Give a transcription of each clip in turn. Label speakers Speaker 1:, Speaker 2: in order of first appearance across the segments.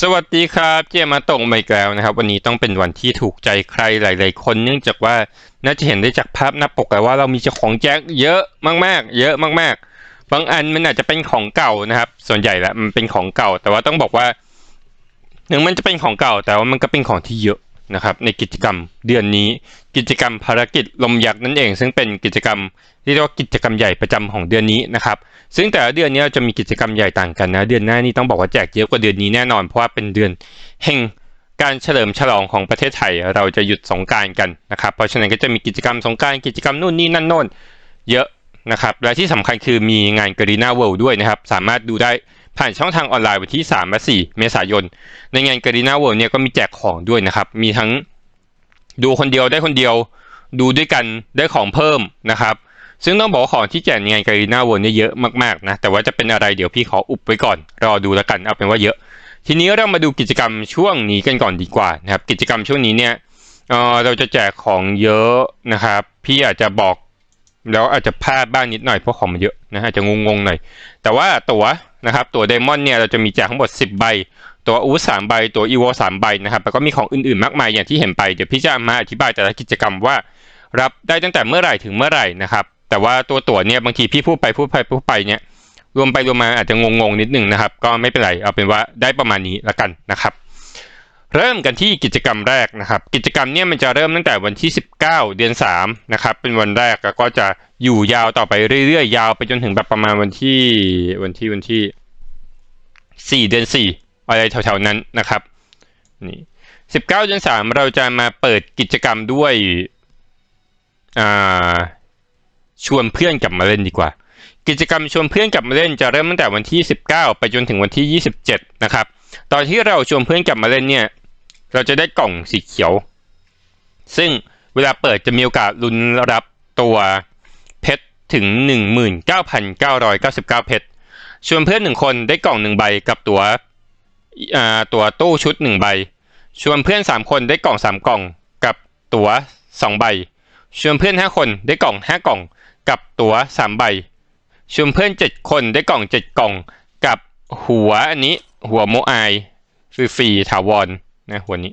Speaker 1: สวัสดีครับเจมาตรงมาอีกแล้วนะครับ วันนี้ต้องเป็นวันที่ถูกใจใครหลาย ๆ คนเนื่องจากว่าน่าจะเห็นได้จากภาพหน้าปกแล้วว่าเรามีเจ้าของแจ็คเยอะมากๆ เยอะมากๆ บางอันมันอาจจะเป็นของเก่านะครับ ส่วนใหญ่แล้วมันเป็นของเก่า แต่ว่าต้องบอกว่าหนึ่งมันจะเป็นของเก่าแต่ว่ามันก็เป็นของที่เยอะ นะครับในกิจกรรมเดือนนี้ กิจกรรมภารกิจลมยักษ์นั่นเอง ซึ่งเป็นกิจกรรมที่เรียกว่ากิจกรรมใหญ่ประจำของเดือนนี้นะครับซึ่งแต่ละเดือนนี้เราจะมีกิจกรรมใหญ่ต่างกันนะเดือนหน้านี่ต้องบอกว่าแจกเยอะกว่าเดือนนี้แน่นอนเพราะว่าเป็นเดือนแห่งการเฉลิมฉลองของประเทศไทยเราจะหยุดสงการกันนะครับเพราะฉะนั้นก็จะมีกิจกรรมสงการกิจกรรมนู่นนี่นั่นโน่นเยอะนะครับและที่สำคัญคือมีงานกรีนาเวิลด์ด้วยนะครับสามารถดูได้ ผ่านช่องทางออนไลน์วันที่ 3 และ 4 เมษายน ในงานกรีนาเวิลด์เนี่ยก็มีแจกของด้วยนะครับ มีทั้งดูคนเดียวได้คนเดียว ดูด้วยกันได้ของเพิ่มนะครับ ซึ่งต้องบอกว่าของที่แจกในงานการีนาวนเนี่ยเยอะมากๆนะ แต่ว่าจะเป็นอะไรเดี๋ยวพี่ขออุบไว้ก่อน รอดูแล้วกันเอาเป็นว่าเยอะ ทีนี้เรามาดูกิจกรรมช่วงนี้กันก่อนดีกว่านะครับ กิจกรรมช่วงนี้เนี่ยเออเราจะแจกของเยอะนะครับ พี่อาจจะบอกแล้วอาจจะพลาดบ้างนิดหน่อยเพราะของมันเยอะนะอาจจะงงๆหน่อย แต่ว่าตั๋ว นะครับ ตัวไดมอนด์เนี่ยเราจะมีแจกทั้งหมด 10 ใบ ตัวอูสามใบ ตัวอีโวสามใบนะครับ แล้วก็มีของอื่นๆ มากมายอย่างที่เห็นไป เดี๋ยวพี่จะมาอธิบายแต่ละกิจกรรมว่า รับได้ตั้งแต่เมื่อไหร่ถึงเมื่อไหร่นะครับ แต่ว่าตัวตั๋วเนี่ยบางทีพี่พูดไปพูดไปพูดไปเนี่ย รวมไปรวมมาอาจจะงงๆนิดนึงนะครับ ก็ไม่เป็นไร เอาเป็นว่าได้ประมาณนี้ละกันนะครับ เริ่มกันที่กิจกรรมแรกนะครับ กิจกรรมเนี่ยมันจะเริ่มตั้งแต่วันที่ 19 เดือน3นะครับเป็นวันแรกแล้วก็จะอยู่ยาวต่อไปเรื่อยๆ ยาวไปจนถึงแบบประมาณวันที่วันที่วันที่ 4 เดือน 4 อะไรแถวๆนั้นนะครับนี่19 เดือน 3 เราจะมาเปิดกิจกรรมด้วยชวนเพื่อนกลับมาเล่นดีกว่า กิจกรรมชวนเพื่อนกลับมาเล่นจะเริ่มตั้งแต่วันที่ 19 ไปจนถึงวันที่ 27 นะครับตอนที่เราชวนเพื่อนกลับมาเล่นเนี่ย เราจะได้กล่องสีเขียว ซึ่งเวลาเปิดจะมีโอกาสลุ้นรับตัวเพชรถึง 19,999 เพชร ชวนเพื่อนหนึ่งคนได้กล่องหนึ่งใบกับตัวตัวตู้ชุดหนึ่งใบ ชวนเพื่อนสามคนได้กล่องสามกล่องกับตัวสองใบ ชวนเพื่อนห้าคนได้กล่องห้ากล่อง กับตั๋วสามใบ ชวนเพื่อนเจ็ดคนได้กล่องเจ็ดกล่อง กับหัวอันนี้หัวโมไอฟรีๆถาวร นะหัวนี้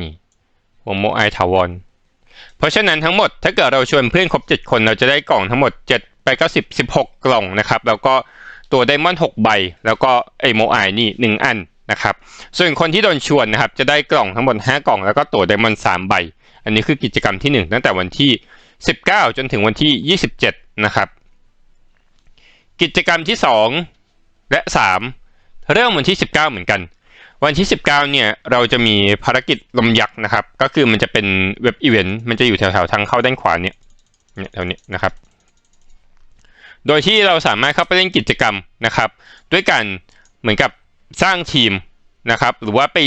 Speaker 1: นี่หัวโมไอถาวร เพราะฉะนั้นทั้งหมดถ้าเกิดเราชวนเพื่อนครบเจ็ดคนเราจะได้กล่องทั้งหมดเจ็ดไปก็สิบสิบหกกล่องนะครับ แล้วก็ตัวไดมอนด์หกใบ แล้วก็ไอโมไอนี่หนึ่งอันนะครับ ส่วนคนที่โดนชวนนะครับจะได้กล่องทั้งหมดห้ากล่อง แล้วก็ตัวไดมอนด์สามใบ อันนี้คือกิจกรรมที่ 1 ตั้งแต่วันที่ 19 จนถึงวันที่ 27 นะครับ กิจกรรมที่ 2 และ 3 เริ่มวันที่ 19 เหมือนกัน วันที่ 19 เนี่ยเราจะมีภารกิจลมยักษ์นะครับ ก็คือมันจะเป็นเว็บอีเวนต์มันจะอยู่แถวๆทางเข้าด้านขวาเนี่ยเนี่ยแถวนี้นะครับ โดยที่เราสามารถเข้าไปเล่นกิจกรรมนะครับ ด้วยการเหมือนกับสร้างทีมนะครับ หรือว่าไป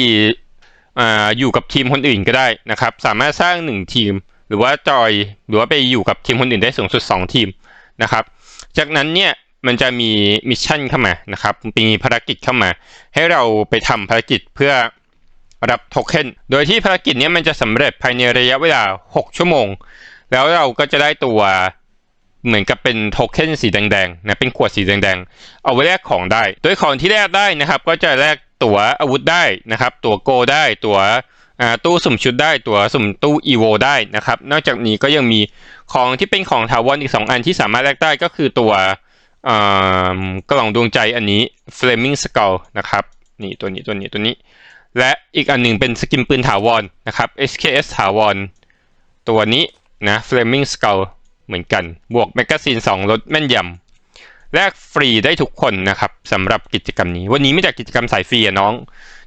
Speaker 1: อยู่กับทีมคนอื่นก็ได้นะครับ สามารถสร้าง 1 ทีม หรือว่าจอยหรือว่าไปอยู่กับทีมคนอื่นได้สูงสุด 2 ทีมนะครับ จากนั้นเนี่ย มันจะมีมิชชั่นเข้ามานะครับมีภารกิจเข้ามา ให้เราไปทำภารกิจเพื่อรับโทเค็น โดยที่ภารกิจนี้มันจะสำเร็จภายในระยะเวลา 6 ชั่วโมง แล้วเราก็จะได้ตัวเหมือนกับเป็นโทเค็นสีแดงๆนะ เป็นขวดสีแดงๆ เอาไว้แลกของได้ โดยของที่แลกได้นะครับ ก็จะแลกตัวอาวุธได้นะครับ ตัวโกได้ตัวตู้สุ่มชุดได้ตัวสุ่มตู้อีโวได้นะครับ นอกจากนี้ก็ยังมีของที่เป็นของถาวรอีก 2 อันที่สามารถแลกได้ก็คือตัว กล่องดวงใจอันนี้ Flaming Skull นะครับนี่ตัวนี้ตัวนี้ตัวนี้ และอีกอันหนึ่งเป็นสกินปืนถาวรนะครับ SKS ถาวร ตัวนี้นะ Flaming Skull เหมือนกัน บวกแมกกาซีน2ลดแม่นยำแลกฟรีได้ทุกคนนะครับสำหรับกิจกรรมนี้ วันนี้ไม่จากกิจกรรมสายฟรีอะน้อง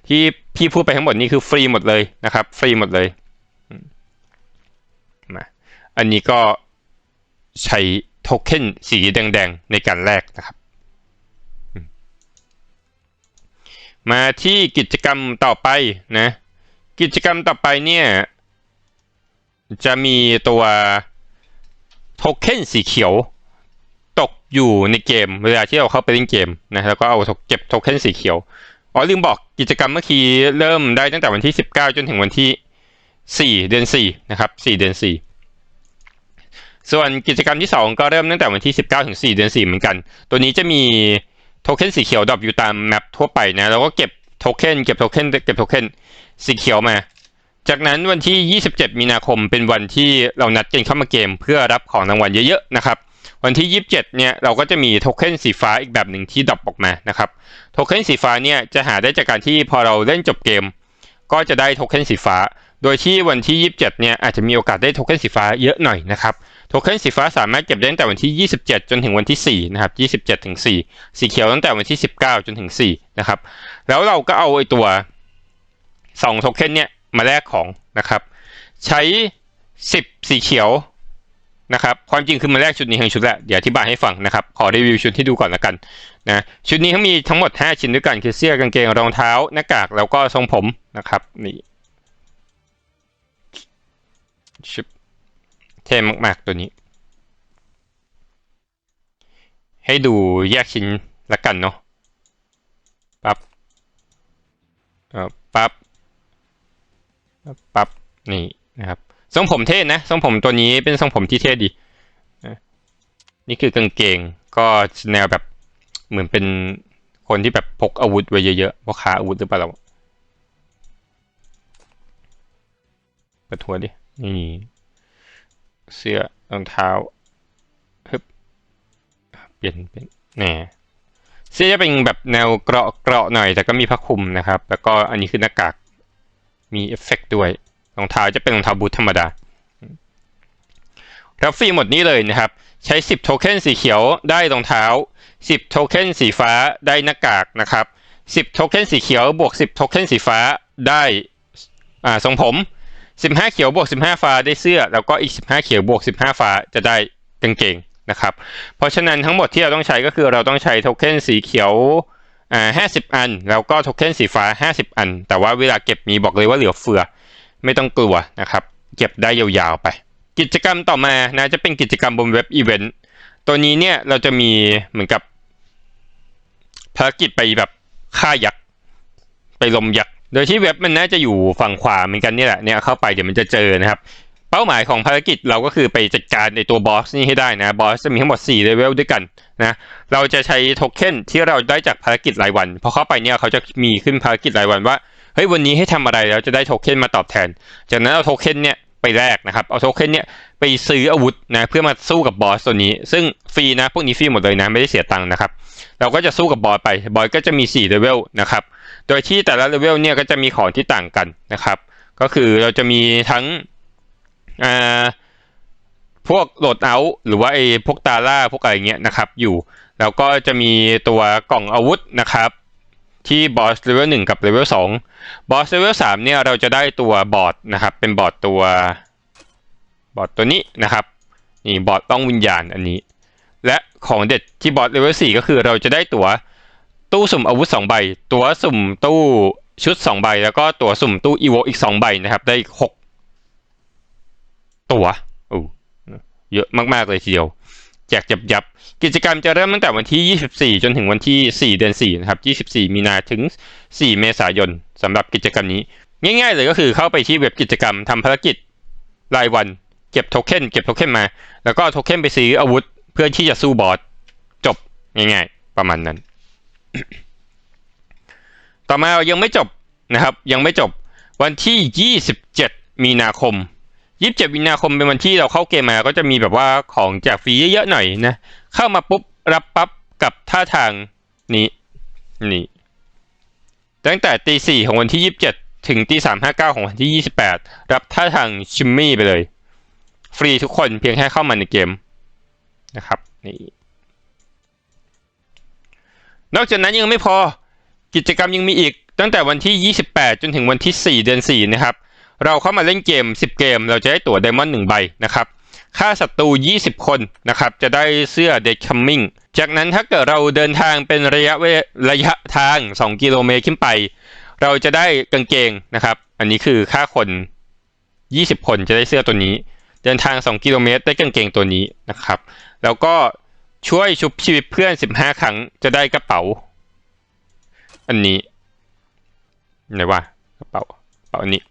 Speaker 1: ที่พี่พูดไปทั้งหมดนี้คือฟรีหมดเลยนะครับ ฟรีหมดเลยมาอันนี้ก็ใช้ โทเค็นสีแดงๆ ในการแลกนะครับ มาที่กิจกรรมต่อไปนะ กิจกรรมต่อไปเนี่ย จะมีตัวโทเค็นสีเขียวตกอยู่ในเกม เวลาที่เราเข้าไปเล่นเกมนะ แล้วก็เอาเก็บโทเค็นสีเขียว อ๋อลืมบอกกิจกรรมเมื่อกี้เริ่มได้ตั้งแต่วันที่ 19 จนถึงวันที่ 4 เดือน 4 นะครับ 4 เดือน 4 ส่วนกิจกรรมที่ 2 ก็เริ่มตั้งแต่วันที่ 19ถึง4เดือน4เหมือนกัน ตัวนี้จะมีโทเค็นสีเขียวดรอปอยู่ตามแมปทั่วไปนะเราก็เก็บโทเค็นเก็บโทเค็นเก็บโทเค็นสีเขียวมา จากนั้นวันที่ 27 มีนาคมเป็นวันที่เรานัดกันเข้ามาเกม เพื่อรับของรางวัลเยอะๆนะครับ วันที่ 27 เนี่ยเราก็จะมีโทเค็นสีฟ้าอีกแบบหนึ่งที่ดรอปออกมานะครับโทเค็นสีฟ้าเนี่ยจะหาได้จากการที่พอเราเล่นจบเกม ก็จะได้โทเค็นสีฟ้า โดยที่วันที่ 27 เนี่ยอาจจะมีโอกาสได้โทเค็นสีฟ้าเยอะหน่อยนะครับ เค็นสีฟ้าสามารถเก็บได้ตั้งแต่วันที่ 27 จนถึงวันที่ 4 นะครับ 27 ถึง 4 สีเขียวตั้งแต่วันที่ 19 จนถึง 4 นะครับ แล้วเราก็เอาไอ้ตัว2โทเค็นเนี่ยมาแลกของนะครับ ใช้ 10 สีเขียวนะครับ ความจริงคือมาแลกชุดนี้ทั้งชุดแหละเดี๋ยวอธิบายให้ฟังนะครับ ขอรีวิวชุดที่ดูก่อนละกันนะ ชุดนี้เขามีทั้งหมด 5 ชิ้นด้วยกัน คือเสื้อกางเกงรองเท้าหน้ากากแล้วก็ทรงผมนะครับนี่ชุด เท่มากๆตัวนี้ ให้ดูแยกชิ้นละกันเนาะปั๊บเอ่อปั๊บปั๊บนี่นะครับทรงผมเท่นะทรงผมตัวนี้เป็นทรงผมที่เท่ดีนี่คือกางเกงก็แนวแบบเหมือนเป็นคนที่แบบพกอาวุธไว้เยอะๆพกขาอาวุธหรือเปล่าเราเปิดหัวดินี่ เสื้อรองเท้าฮึบเปลี่ยนเป็นแหนเสื้อจะเป็นแบบแนวเกราะเกราะหน่อย แต่ก็มีผ้าคลุมนะครับ แล้วก็อันนี้คือหน้ากากมีเอฟเฟกต์ด้วยรองเท้าจะเป็นรองเท้าบูทธรรมดารับฟรีหมดนี้เลยนะครับ ใช้ 10 โทเค็นสีเขียวได้รองเท้า 10 โทเค็นสีฟ้าได้หน้ากากนะครับ 10 โทเค็นสีเขียวบวก 10 โทเค็นสีฟ้าได้อ่าทรงผม 15 เขียวบวก 15 ฟ้าได้เสื้อ แล้วก็อีก 15 เขียวบวก 15 ฟ้าจะได้กางเกงนะครับ เพราะฉะนั้นทั้งหมดที่เราต้องใช้ก็คือเราต้องใช้โทเค็นสีเขียวอ่า50 อัน แล้วก็โทเค็นสีฟ้า 50 อัน แต่ว่าเวลาเก็บมีบอกเลยว่าเหลือเฟือ ไม่ต้องกลัวนะครับ เก็บได้ยาวๆไป กิจกรรมต่อมานะจะเป็นกิจกรรมบนเว็บอีเวนต์ ตัวนี้เนี่ยเราจะมีเหมือนกับภารกิจไปแบบฆ่ายักษ์ไปลมยักษ์ โดยที่เว็บมันน่าจะอยู่ฝั่งขวาเหมือนกันนี่แหละเนี่ยเข้าไปเดี๋ยวมันจะเจอนะครับ เป้าหมายของภารกิจเราก็คือไปจัดการในตัวบอสนี่ให้ได้นะบอสจะมีทั้งหมด4เลเวลด้วยกันนะเราจะใช้โทเค็นที่เราได้จากภารกิจรายวันพอเข้าไปเนี่ยเขาจะมีขึ้นภารกิจรายวันว่าเฮ้ยวันนี้ให้ทำอะไรแล้วจะได้โทเค็นมาตอบแทน จากนั้นเอาโทเค็นเนี่ย ไปแลกนะครับ เอาโทเค็นเนี่ยไปซื้ออาวุธนะเพื่อมาสู้กับบอสตัวนี้ ซึ่งฟรีนะพวกนี้ฟรีหมดเลยนะไม่ได้เสียตังค์นะครับ เราก็จะสู้กับบอสไป บอสก็จะมี4เลเวลนะครับ โดยที่แต่ละเลเวลเนี่ยก็จะมีของที่ต่างกันนะครับ ก็คือเราจะมีทั้งอ่าพวกโหลดเอาท์หรือว่าไอ้พวกตาล่าพวกอะไรเงี้ยนะครับอยู่ แล้วก็จะมีตัวกล่องอาวุธนะครับ ที่บอสเลเวลหนึ่งกับเลเวลสองบอสเลเวลสามเนี่ยเราจะได้ตัวบอร์ดนะครับ เป็นบอร์ดตัวบอร์ดตัวนี้นะครับนี่บอร์ดต้องวิญญาณอันนี้ และของเด็ดที่บอสเลเวลสี่ก็คือเราจะได้ตัวตู้สุ่มอาวุธสองใบ ตัวสุ่มตู้ชุดสองใบ แล้วก็ตัวสุ่มตู้อีโวอีกสองใบนะครับ ได้หกตัวอู้เยอะมากๆเลยทีเดียว แจกยับยับ กิจกรรมจะเริ่มตั้งแต่วันที่ 24 จนถึงวันที่ 4 เดือน 4 นะครับ 24 มีนาถึง 4 เมษายนสำหรับกิจกรรมนี้ ง่ายๆเลยก็คือเข้าไปที่เว็บกิจกรรมทำภารกิจรายวัน เก็บโทเค็นเก็บโทเค็นมา แล้วก็โทเค็นไปซื้ออาวุธ เพื่อที่จะสู้บอสจบง่ายๆ ประมาณนั้น ต่อมายังไม่จบนะครับ ยังไม่จบวันที่ 27 มีนาคม 27มีนาคมเป็นวันที่เราเข้าเกมมาก็จะมีแบบว่าของแจกฟรีเยอะๆหน่อยนะ เข้ามาปุ๊บรับปั๊บกับท่าทางนี้นี่ตั้งแต่ตีสี่ของวันที่27ถึงตีสามห้าเก้าของวันที่28รับท่าทางชิมมี่ไปเลย ฟรีทุกคนเพียงแค่เข้ามาในเกมนะครับนี่นอกจากนั้นยังไม่พอกิจกรรมยังมีอีกตั้งแต่วันที่ 28 จนถึงวันที่ 4 เดือน 4 นะครับ เราเข้ามาเล่นเกม 10 เกม เราจะได้ตั๋วไดมอนด์1ใบนะครับค่าศัตรู 20 คนนะครับจะได้เสื้อ Dead Coming จากนั้นถ้าเกิดเราเดินทางเป็นระยะเระยะทาง 2 กิโลเมตรขึ้นไป เราจะได้กางเกงนะครับ อันนี้คือค่าคน 20 คนจะได้เสื้อตัวนี้ เดินทาง 2 กิโลเมตร ได้กางเกงตัวนี้นะครับ แล้วก็ช่วยชุบชีวิตเพื่อน 15 ครั้งจะได้กระเป๋า อันนี้ไหนว่ากระเป๋ากระเป๋าอันนี้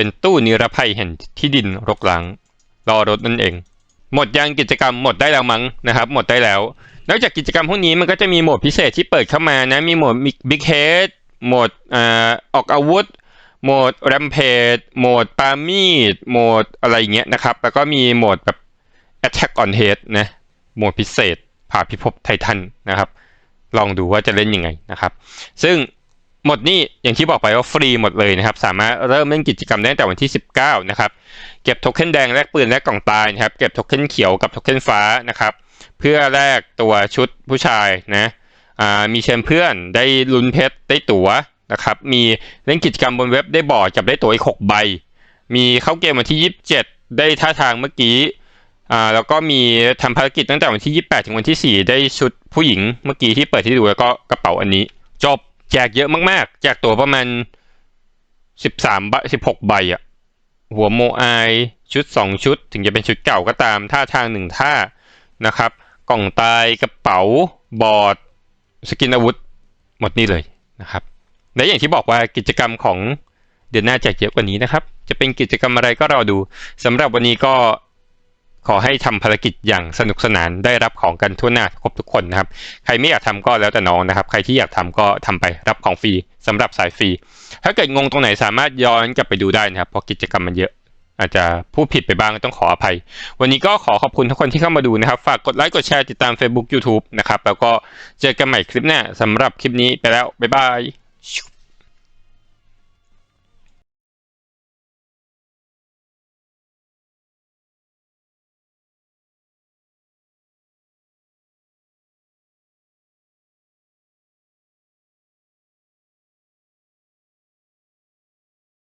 Speaker 1: เป็นตู้นิรภัยแห่งที่ดินรกร้างรอรถนั่นเอง หมดยังกิจกรรมหมดได้แล้วมั้งนะครับ หมดได้แล้ว นอกจากกิจกรรมพวกนี้มันก็จะมีโหมดพิเศษที่เปิดเข้ามานะ มีโหมดบิ๊กเฮดโหมดอ่าออกอาวุธโหมดแรมเพจโหมดปามีดโหมดอะไรเงี้ยนะครับ แล้วก็มีโหมดแบบ Attack on Head นะโหมดพิเศษผ่าพิภพไททันนะครับ ลองดูว่าจะเล่นยังไงนะครับ ซึ่ง หมดนี้อย่างที่บอกไปว่าฟรีหมดเลยนะครับ สามารถเริ่มเล่นกิจกรรมได้ตั้งแต่วันที่ 19 นะครับ เก็บโทเค็นแดงแลกปืนแลกกล่องตายนะครับ เก็บโทเค็นเขียวกับโทเค็นฟ้านะครับ เพื่อแลกตัวชุดผู้ชายนะมีเชิญเพื่อนได้ลุ้นเพชรได้ตั๋วนะครับ มีเล่นกิจกรรมบนเว็บได้บอร์ดกับได้ตั๋วอีก6ใบ มีเข้าเกมวันที่ 27 ได้ท่าทางเมื่อกี้แล้วก็มีทำภารกิจตั้งแต่วันที่ 28 ถึงวันที่ 4 ได้ชุดผู้หญิงเมื่อกี้ที่เปิดที่ดูแล้วก็กระเป๋าอันนี้ จบ แจกเยอะมากๆ แจกตัวประมาณ13ใบ16ใบอะหัวโมไอชุด2ชุด ถึงจะเป็นชุดเก่าก็ตามท่าทางหนึ่งท่านะครับ กล่องตายกระเป๋าบอร์ด สกินอาวุธ หมดนี่เลยนะครับและอย่างที่บอกว่ากิจกรรมของเดือนหน้าแจกเยอะกว่านี้นะครับ จะเป็นกิจกรรมอะไรก็รอดูสำหรับวันนี้ก็ อให้ทำภารกิจอย่างสนุกสนานได้รับของกันทั่วหน้าครบทุกคนนะครับ ใครไม่อยากทำก็แล้วแต่น้องนะครับ ใครที่อยากทำก็ทำไปรับของฟรีสำหรับสายฟรี ถ้าเกิดงงตรงไหนสามารถย้อนกลับไปดูได้นะครับเพราะกิจกรรมมันเยอะอาจจะพูดผิดไปบ้างต้องขออภัย วันนี้ก็ขอขอบคุณทุกคนที่เข้ามาดูนะครับ ฝากกดไลค์กดแชร์ติดตาม Facebook YouTube นะครับ แล้วก็เจอกันใหม่คลิปหน้าสำหรับคลิปนี้ไปแล้ว บ๊ายบาย